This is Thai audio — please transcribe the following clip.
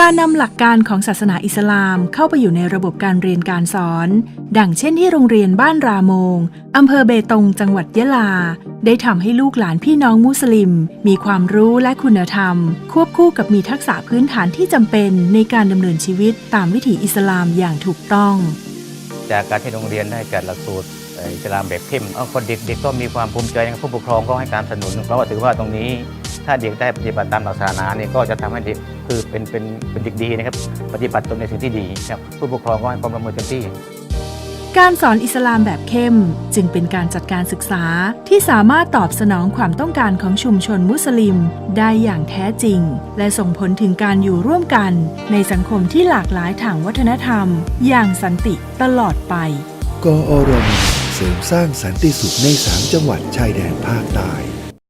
การนำหลักการของศาสนาอิสลามเข้าไปอยู่ในระบบการเรียนการสอน ดังเช่นที่โรงเรียนบ้านรามงอำเภอเบตงจังหวัดยะลา ได้ทำให้ลูกหลานพี่น้องมุสลิม มีความรู้และคุณธรรม ควบคู่กับมีทักษะพื้นฐานที่จำเป็นในการดำเนินชีวิตตามวิถีอิสลามอย่างถูกต้อง จากการที่โรงเรียนได้จัดหลักสูตรอิสลามแบบเข้มเอาคนเด็กๆก็มีความภูมิใจนผู้ปกครองก็ให้การสนับสนุนเพราะว่าถือว่าตรงนี้ ถ้าเด็กได้ปฏิบัติตามหลักศาสนาเนี่ยก็จะทำให้เด็กคือเป็นเป็นเป็นเด็กดีนะครับ ปฏิบัติตนในสิ่งที่ดีครับผู้ปกครองก็ให้ความร่วมมือเต็มที่ การสอนอิสลามแบบเข้ม จึงเป็นการจัดการศึกษาที่สามารถตอบสนองความต้องการของชุมชนมุสลิม ได้อย่างแท้จริง และส่งผลถึงการอยู่ร่วมกัน ในสังคมที่หลากหลายทางวัฒนธรรม อย่างสันติตลอดไปกอรมเสริมสร้างสันติสุขใน3จังหวัดชายแดนภาคใต้